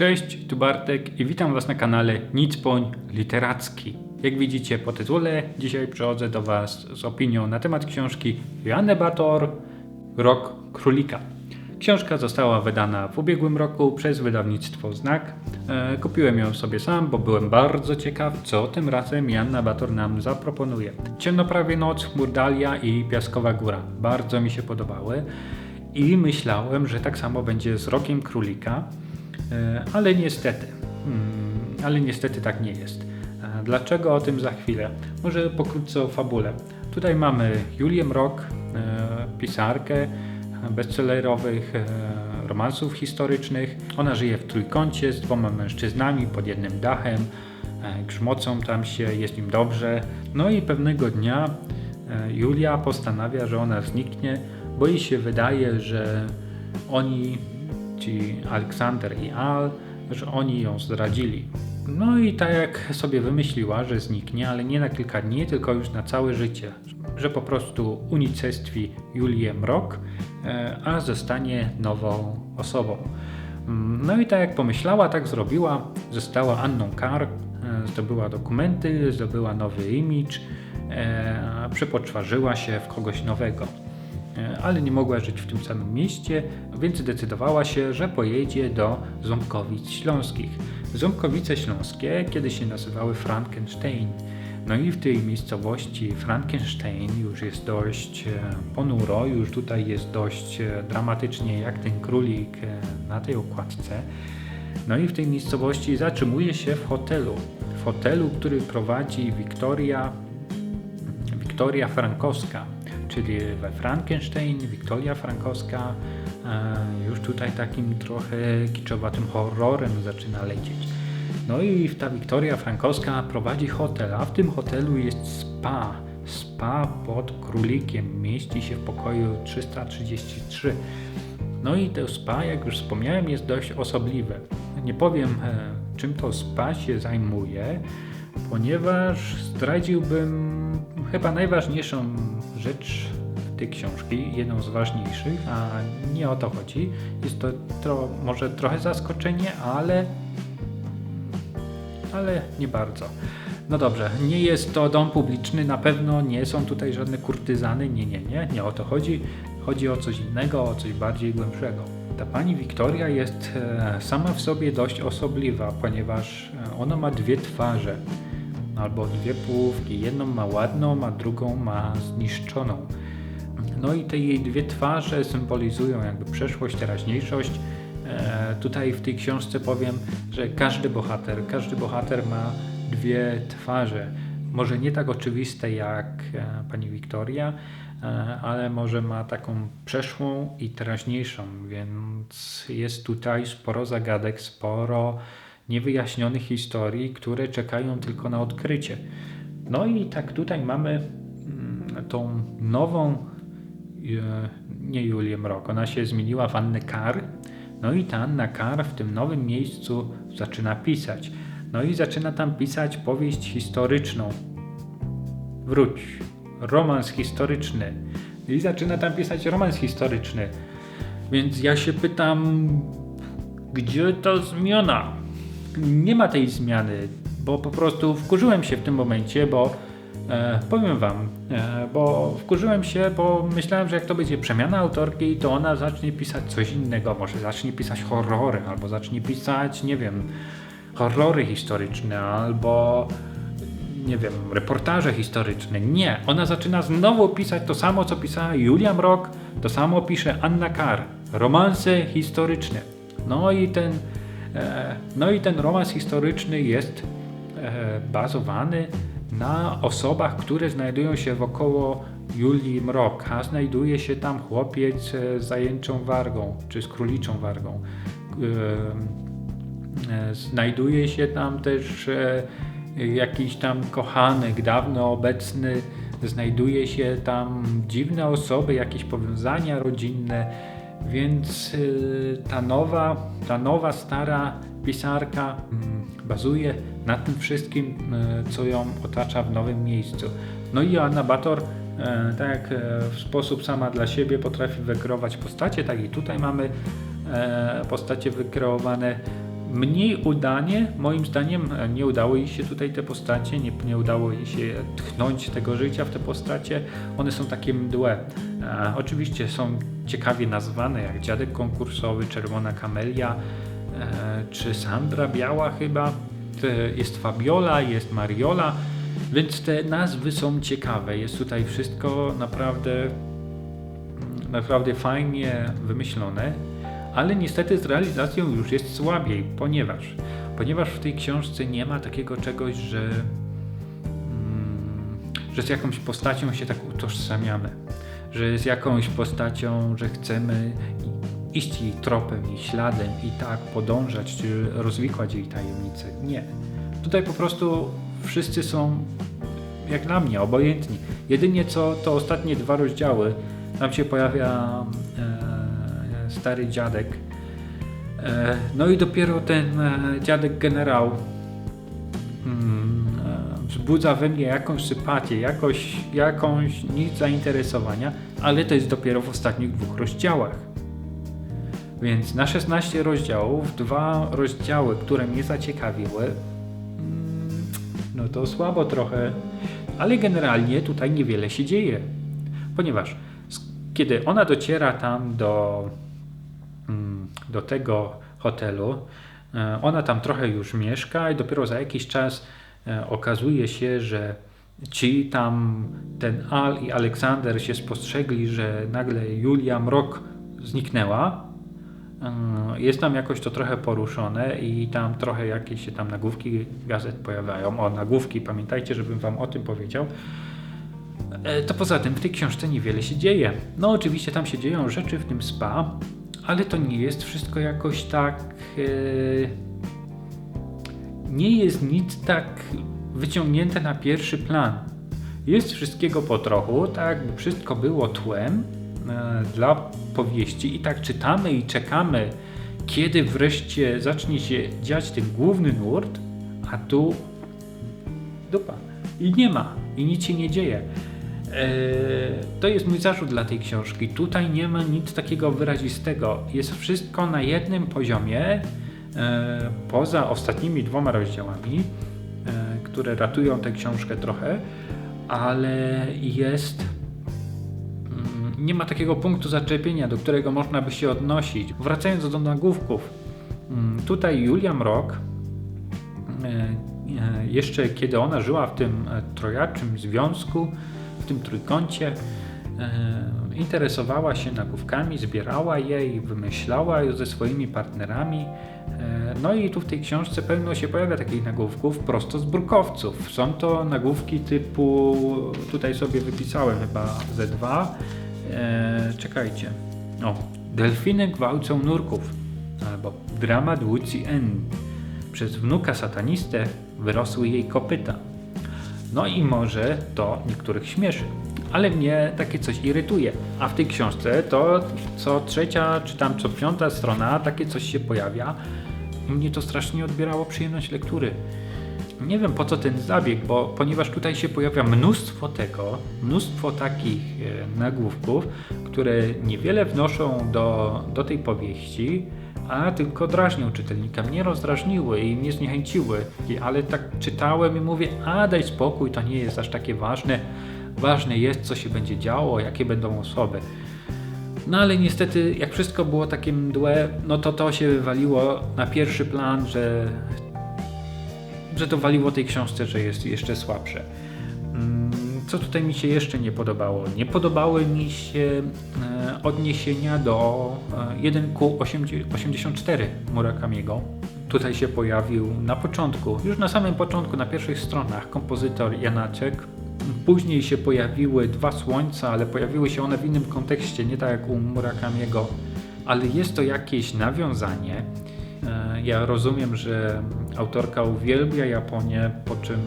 Cześć, tu Bartek i witam Was na kanale Nicpoń Literacki. Jak widzicie po tytule, dzisiaj przychodzę do Was z opinią na temat książki Joanne Bator Rok Królika. Książka została wydana w ubiegłym roku przez wydawnictwo Znak. E, kupiłem ją sobie sam, bo byłem bardzo ciekaw, co tym razem Joanna Bator nam zaproponuje. Ciemnoprawie noc, Murdalia i Piaskowa Góra. Bardzo mi się podobały i myślałem, że tak samo będzie z Rokiem Królika. E, ale niestety, hmm, ale niestety tak nie jest. E, dlaczego o tym za chwilę? Może pokrótce o fabule. Tutaj mamy Julię Mrok, e, pisarkę bestsellerowych romansów historycznych. Ona żyje w trójkącie z dwoma mężczyznami pod jednym dachem. Grzmocą tam się, jest im dobrze. No i pewnego dnia Julia postanawia, że ona zniknie, bo jej się wydaje, że oni ci Aleksander i Al, że oni ją zdradzili. No i tak jak sobie wymyśliła, że zniknie, ale nie na kilka dni, tylko już na całe życie, że po prostu unicestwi Julię Mrok, e, a zostanie nową osobą. Mm, no i tak jak pomyślała, tak zrobiła. Została Anną Carr, e, zdobyła dokumenty, zdobyła nowy imidż, e, przepoczwarzyła się w kogoś nowego. E, ale nie mogła żyć w tym samym mieście, więc zdecydowała się, że pojedzie do Ząbkowic Śląskich. Ząbkowice Śląskie kiedyś się nazywały Frankenstein. No i w tej miejscowości Frankenstein już jest dość e, ponuro, już tutaj jest dość e, dramatycznie jak ten królik na tej okładce. No i w tej miejscowości zatrzymuje się w hotelu. W hotelu, który prowadzi Wiktoria, Wiktoria Frankowska czyli we Frankenstein, Wiktoria Frankowska e, już tutaj takim trochę kiczowatym horrorem zaczyna lecieć. No i ta Wiktoria Frankowska prowadzi hotel, a w tym hotelu jest spa. Spa pod królikiem mieści się w pokoju 333. No i to spa, jak już wspomniałem, jest dość osobliwe. Nie powiem, e, czym to spa się zajmuje, ponieważ zdradziłbym chyba najważniejszą rzecz tej książki, jedną z ważniejszych, a nie o to chodzi. Jest to tro, może trochę zaskoczenie, ale ale nie bardzo. No dobrze, nie jest to dom publiczny, na pewno nie są tutaj żadne kurtyzany, nie, nie, nie, nie o to chodzi. Chodzi o coś innego, o coś bardziej głębszego. Ta pani Wiktoria jest e, sama w sobie dość osobliwa, ponieważ e, ona ma dwie twarze albo dwie połówki. Jedną ma ładną, a drugą ma zniszczoną. No i te jej dwie twarze symbolizują jakby przeszłość, teraźniejszość. E, tutaj w tej książce powiem, że każdy bohater, każdy bohater ma dwie twarze. Może nie tak oczywiste jak e, pani Wiktoria, e, ale może ma taką przeszłą i teraźniejszą, więc jest tutaj sporo zagadek, sporo niewyjaśnionych historii, które czekają tylko na odkrycie. No i tak tutaj mamy mm, tą nową, e, nie Julię Mrok, ona się zmieniła w Annę Kar. No i ta Anna Kar w tym nowym miejscu zaczyna pisać. No i zaczyna tam pisać powieść historyczną. Wróć, romans historyczny. I zaczyna tam pisać romans historyczny. Więc ja się pytam, gdzie ta zmiana? Nie ma tej zmiany, bo po prostu wkurzyłem się w tym momencie, bo e, powiem Wam, e, bo wkurzyłem się, bo myślałem, że jak to będzie przemiana autorki, to ona zacznie pisać coś innego, może zacznie pisać horrory, albo zacznie pisać, nie wiem, horrory historyczne, albo nie wiem, reportaże historyczne. Nie, ona zaczyna znowu pisać to samo, co pisała Julia Mrok, to samo pisze Anna Kar, romanse historyczne. No i ten no i ten romans historyczny jest e, bazowany na osobach, które znajdują się wokoło Julii Mrok, a znajduje się tam chłopiec z zajęczą wargą, czy z króliczą wargą. E, znajduje się tam też jakiś tam kochanek, dawno obecny, znajduje się tam dziwne osoby, jakieś powiązania rodzinne więc y, ta nowa, ta nowa, stara pisarka mm, bazuje na tym wszystkim, y, co ją otacza w nowym miejscu. No i Joanna Bator, y, tak jak w sposób sama dla siebie potrafi wykreować postacie, tak i tutaj mamy postacie wykreowane mniej udanie, moim zdaniem e, nie udało jej się tutaj te postacie, nie, nie udało jej się tchnąć tego życia w te postacie. One są takie mdłe. E, oczywiście są ciekawie nazwane, jak Dziadek Konkursowy, Czerwona Kamelia, e, czy Sandra Biała chyba. Jest Fabiola, jest Mariola, więc te nazwy są ciekawe. Jest tutaj wszystko naprawdę, naprawdę fajnie wymyślone ale niestety z realizacją już jest słabiej, ponieważ, ponieważ w tej książce nie ma takiego czegoś, że, mm, że z jakąś postacią się tak utożsamiamy, że z jakąś postacią, że chcemy iść jej tropem, jej śladem i tak podążać, czy rozwikłać jej tajemnice. Nie. Tutaj po prostu wszyscy są, jak dla mnie, obojętni. Jedynie co to ostatnie dwa rozdziały, tam się pojawia e, stary dziadek. E, no i dopiero ten e, dziadek generał mm, e, wzbudza we mnie jakąś sympatię, jakoś, jakąś nic zainteresowania, ale to jest dopiero w ostatnich dwóch rozdziałach. Więc na 16 rozdziałów, dwa rozdziały, które mnie zaciekawiły, mm, no to słabo trochę, ale generalnie tutaj niewiele się dzieje. Ponieważ kiedy ona dociera tam do do tego hotelu. E, ona tam trochę już mieszka i dopiero za jakiś czas e, okazuje się, że ci tam, ten Al i Aleksander się spostrzegli, że nagle Julia Mrok zniknęła. E, jest tam jakoś to trochę poruszone i tam trochę jakieś się tam nagłówki gazet pojawiają. O, nagłówki, pamiętajcie, żebym wam o tym powiedział. To poza tym w tej książce niewiele się dzieje. No oczywiście tam się dzieją rzeczy w tym spa, ale to nie jest wszystko jakoś tak. E, nie jest nic tak wyciągnięte na pierwszy plan. Jest wszystkiego po trochu, tak jakby wszystko było tłem e, dla powieści i tak czytamy i czekamy, kiedy wreszcie zacznie się dziać ten główny nurt, a tu dupa. I nie ma, i nic się nie dzieje. To jest mój zarzut dla tej książki. Tutaj nie ma nic takiego wyrazistego. Jest wszystko na jednym poziomie, e, poza ostatnimi dwoma rozdziałami, e, które ratują tę książkę trochę, ale jest. Mm, nie ma takiego punktu zaczepienia, do którego można by się odnosić. Wracając do nagłówków, mm, tutaj Julia Mrok, e, jeszcze kiedy ona żyła w tym trojaczym związku, tym trójkącie interesowała się nagłówkami, zbierała je i wymyślała ze swoimi partnerami. E, no i tu w tej książce pełno się pojawia takich nagłówków prosto z brukowców. Są to nagłówki typu, tutaj sobie wypisałem chyba ze dwa. E, czekajcie. O, delfiny gwałcą nurków. Albo dramat Łucji N. Przez wnuka satanistę wyrosły jej kopyta. No i może to niektórych śmieszy, ale mnie takie coś irytuje. A w tej książce to co trzecia czy tam co piąta strona takie coś się pojawia. Mnie to strasznie odbierało przyjemność lektury. Nie wiem po co ten zabieg, bo ponieważ tutaj się pojawia mnóstwo tego, mnóstwo takich e, nagłówków, które niewiele wnoszą do, do tej powieści, a tylko drażnią czytelnika. Mnie rozdrażniły i mnie zniechęciły, ale tak czytałem i mówię, a daj spokój, to nie jest aż takie ważne. Ważne jest, co się będzie działo, jakie będą osoby. No ale niestety, jak wszystko było takie mdłe, no to to się wywaliło na pierwszy plan, że, że to waliło tej książce, że jest jeszcze słabsze. Mm, co tutaj mi się jeszcze nie podobało? Nie podobały mi się e, odniesienia do 1Q84 e, Murakamiego. Tutaj się pojawił na początku, już na samym początku, na pierwszych stronach kompozytor Janaczek. Później się pojawiły dwa słońca, ale pojawiły się one w innym kontekście, nie tak jak u Murakamiego, ale jest to jakieś nawiązanie. E, ja rozumiem, że autorka uwielbia Japonię, po czym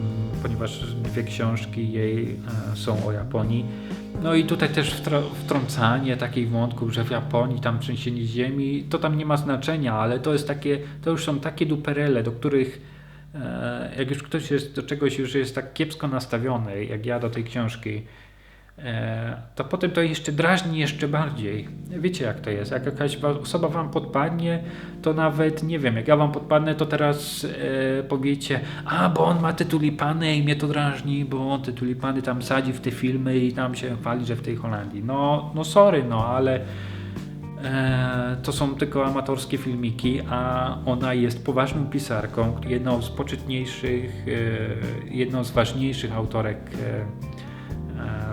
ponieważ dwie książki jej e, są o Japonii. No i tutaj też wtrącanie takich wątków, że w Japonii tam trzęsienie ziemi, to tam nie ma znaczenia, ale to jest takie, to już są takie duperele, do których e, jak już ktoś jest do czegoś już jest tak kiepsko nastawiony, jak ja do tej książki, to potem to jeszcze drażni jeszcze bardziej. Wiecie jak to jest, jak jakaś osoba wam podpadnie, to nawet, nie wiem, jak ja wam podpadnę, to teraz e, powiecie, a bo on ma te tulipany i mnie to drażni, bo on te tulipany tam sadzi w te filmy i tam się chwali, że w tej Holandii. No, no sorry, no ale e, to są tylko amatorskie filmiki, a ona jest poważną pisarką, jedną z poczytniejszych, e, jedną z ważniejszych autorek e, e,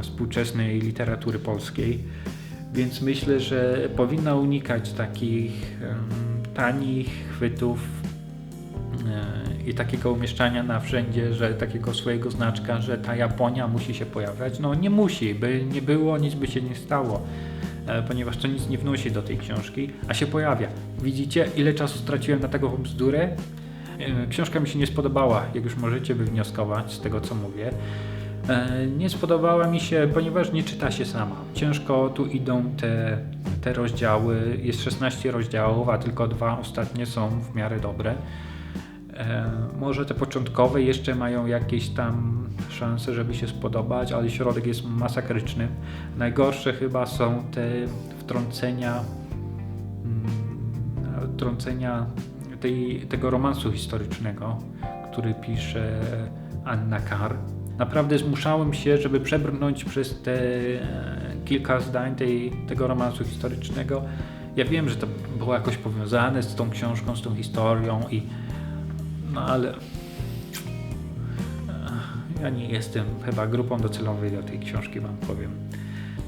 współczesnej literatury polskiej. Więc myślę, że powinna unikać takich tanich chwytów e, i takiego umieszczania na wszędzie, że takiego swojego znaczka, że ta Japonia musi się pojawiać. No nie musi, by nie było, nic by się nie stało, e, ponieważ to nic nie wnosi do tej książki, a się pojawia. Widzicie, ile czasu straciłem na taką bzdurę? E, Książka mi się nie spodobała, jak już możecie wywnioskować z tego, co mówię. E, Nie spodobała mi się, ponieważ nie czyta się sama. Ciężko tu idą te, te rozdziały. Jest 16 rozdziałów, a tylko dwa ostatnie są w miarę dobre. E, może te początkowe jeszcze mają jakieś tam szanse, żeby się spodobać, ale środek jest masakryczny. Najgorsze chyba są te wtrącenia, mm, wtrącenia tej, tego romansu historycznego, który pisze Anna Kar. Naprawdę zmuszałem się, żeby przebrnąć przez te e, kilka zdań tej, tego romansu historycznego. Ja wiem, że to było jakoś powiązane z tą książką, z tą historią i no ale e, ja nie jestem chyba grupą docelową do tej książki, wam powiem.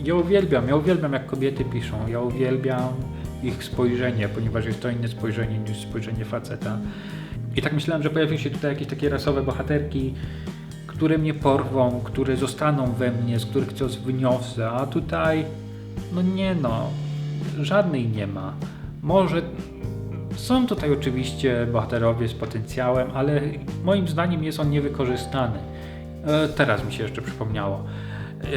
Ja uwielbiam, ja uwielbiam jak kobiety piszą, ja uwielbiam ich spojrzenie, ponieważ jest to inne spojrzenie niż spojrzenie faceta. I tak myślałem, że pojawią się tutaj jakieś takie rasowe bohaterki, które mnie porwą, które zostaną we mnie, z których coś wyniosę, a tutaj, no nie no, żadnej nie ma. Może są tutaj oczywiście bohaterowie z potencjałem, ale moim zdaniem jest on niewykorzystany. E, teraz mi się jeszcze przypomniało. E,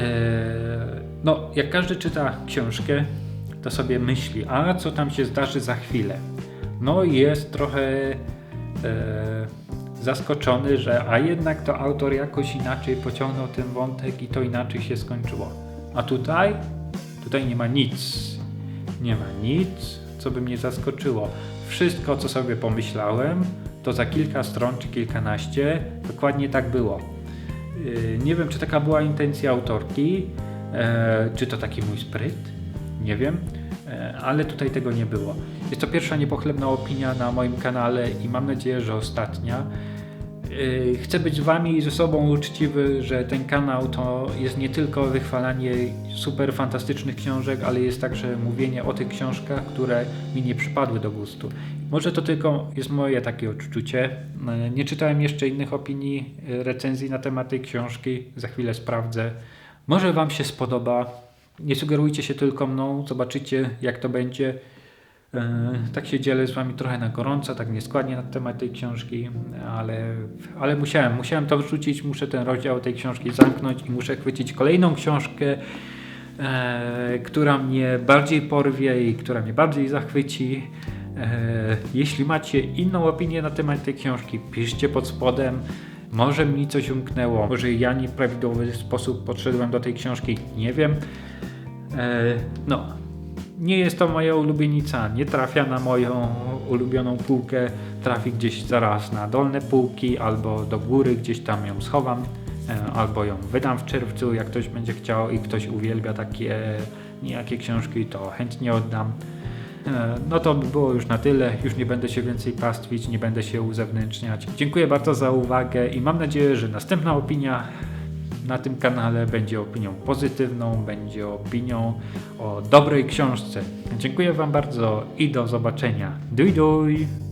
no, jak każdy czyta książkę, to sobie myśli, a co tam się zdarzy za chwilę. No jest trochę e, zaskoczony, że a jednak to autor jakoś inaczej pociągnął ten wątek i to inaczej się skończyło. A tutaj? Tutaj nie ma nic. Nie ma nic, co by mnie zaskoczyło. Wszystko, co sobie pomyślałem, to za kilka stron czy kilkanaście dokładnie tak było. Yy, Nie wiem, czy taka była intencja autorki, e, czy to taki mój spryt, nie wiem, e, ale tutaj tego nie było. Jest to pierwsza niepochlebna opinia na moim kanale i mam nadzieję, że ostatnia. Yy, Chcę być z Wami i ze sobą uczciwy, że ten kanał to jest nie tylko wychwalanie super fantastycznych książek, ale jest także mówienie o tych książkach, które mi nie przypadły do gustu. Może to tylko jest moje takie odczucie. Yy, Nie czytałem jeszcze innych opinii, yy, recenzji na temat tej książki. Za chwilę sprawdzę. Może Wam się spodoba. Nie sugerujcie się tylko mną, zobaczycie jak to będzie. E, Tak się dzielę z wami trochę na gorąco, tak nieskładnie na temat tej książki, ale, ale musiałem, musiałem to wrzucić, muszę ten rozdział tej książki zamknąć i muszę chwycić kolejną książkę, e, która mnie bardziej porwie i która mnie bardziej zachwyci. E, jeśli macie inną opinię na temat tej książki, piszcie pod spodem. Może mi coś umknęło, może ja nie w prawidłowy sposób podszedłem do tej książki, nie wiem. E, no, nie jest to moja ulubienica, nie trafia na moją ulubioną półkę, trafi gdzieś zaraz na dolne półki albo do góry, gdzieś tam ją schowam, e, albo ją wydam w czerwcu, jak ktoś będzie chciał i ktoś uwielbia takie niejakie książki, to chętnie oddam. E, No to by było już na tyle, już nie będę się więcej pastwić, nie będę się uzewnętrzniać. Dziękuję bardzo za uwagę i mam nadzieję, że następna opinia na tym kanale będzie opinią pozytywną, będzie opinią o dobrej książce. Dziękuję Wam bardzo i do zobaczenia. Duj duj!